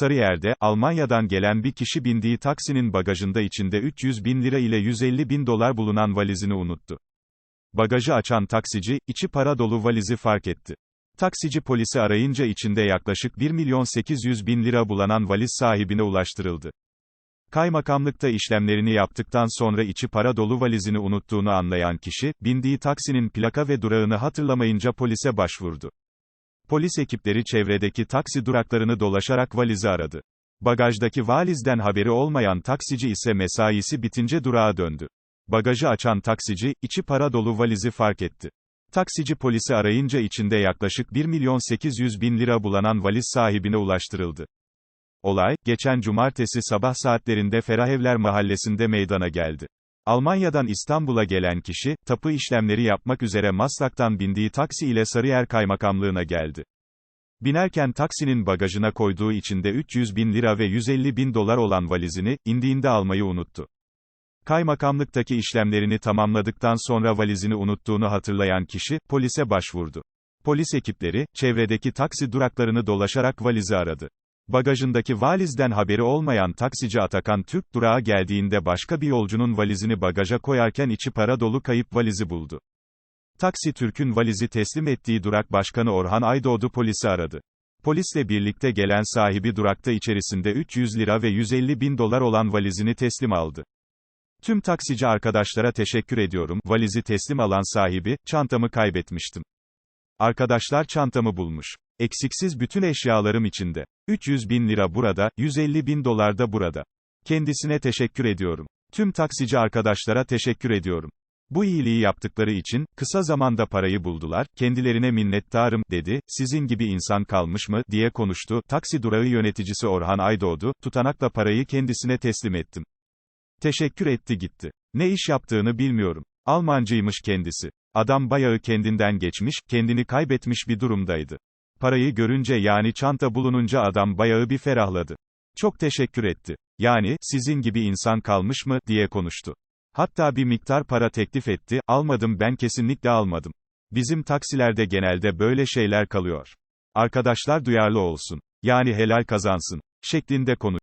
Sarıyer'de, Almanya'dan gelen bir kişi bindiği taksinin bagajında içinde 300 bin lira ile 150 bin dolar bulunan valizini unuttu. Bagajı açan taksici, içi para dolu valizi fark etti. Taksici polisi arayınca içinde yaklaşık 1 milyon 800 bin lira bulanan valiz sahibine ulaştırıldı. Kaymakamlıkta işlemlerini yaptıktan sonra içi para dolu valizini unuttuğunu anlayan kişi, bindiği taksinin plaka ve durağını hatırlamayınca polise başvurdu. Polis ekipleri çevredeki taksi duraklarını dolaşarak valizi aradı. Bagajdaki valizden haberi olmayan taksici ise mesaisi bitince durağa döndü. Bagajı açan taksici, içi para dolu valizi fark etti. Taksici polisi arayınca içinde yaklaşık 1 milyon 800 bin lira bulanan valiz sahibine ulaştırıldı. Olay, geçen cumartesi sabah saatlerinde Ferahevler mahallesinde meydana geldi. Almanya'dan İstanbul'a gelen kişi, tapu işlemleri yapmak üzere Maslak'tan bindiği taksi ile Sarıyer Kaymakamlığına geldi. Binerken taksinin bagajına koyduğu içinde 300 bin lira ve 150 bin dolar olan valizini, indiğinde almayı unuttu. Kaymakamlıktaki işlemlerini tamamladıktan sonra valizini unuttuğunu hatırlayan kişi, polise başvurdu. Polis ekipleri, çevredeki taksi duraklarını dolaşarak valizi aradı. Bagajındaki valizden haberi olmayan taksici Atakan Türk durağa geldiğinde başka bir yolcunun valizini bagaja koyarken içi para dolu kayıp valizi buldu. Taksi Türk'ün valizi teslim ettiği durak başkanı Orhan Aydoğdu polisi aradı. Polisle birlikte gelen sahibi durakta içerisinde 300 lira ve 150 bin dolar olan valizini teslim aldı. Tüm taksici arkadaşlara teşekkür ediyorum, valizi teslim alan sahibi, çantamı kaybetmiştim. Arkadaşlar çantamı bulmuş. Eksiksiz bütün eşyalarım içinde. 300 bin lira burada, 150 bin dolar da burada. Kendisine teşekkür ediyorum. Tüm taksici arkadaşlara teşekkür ediyorum. Bu iyiliği yaptıkları için, kısa zamanda parayı buldular, kendilerine minnettarım, dedi, sizin gibi insan kalmış mı, diye konuştu, taksi durağı yöneticisi Orhan Aydoğdu, tutanakla parayı kendisine teslim ettim. Teşekkür etti gitti. Ne iş yaptığını bilmiyorum. Almancıymış kendisi. Adam bayağı kendinden geçmiş, kendini kaybetmiş bir durumdaydı. Parayı görünce yani çanta bulununca adam bayağı bir ferahladı. Çok teşekkür etti. Yani, sizin gibi insan kalmış mı, diye konuştu. Hatta bir miktar para teklif etti, almadım ben kesinlikle almadım. Bizim taksilerde genelde böyle şeyler kalıyor. Arkadaşlar duyarlı olsun. Yani helal kazansın. Şeklinde konu.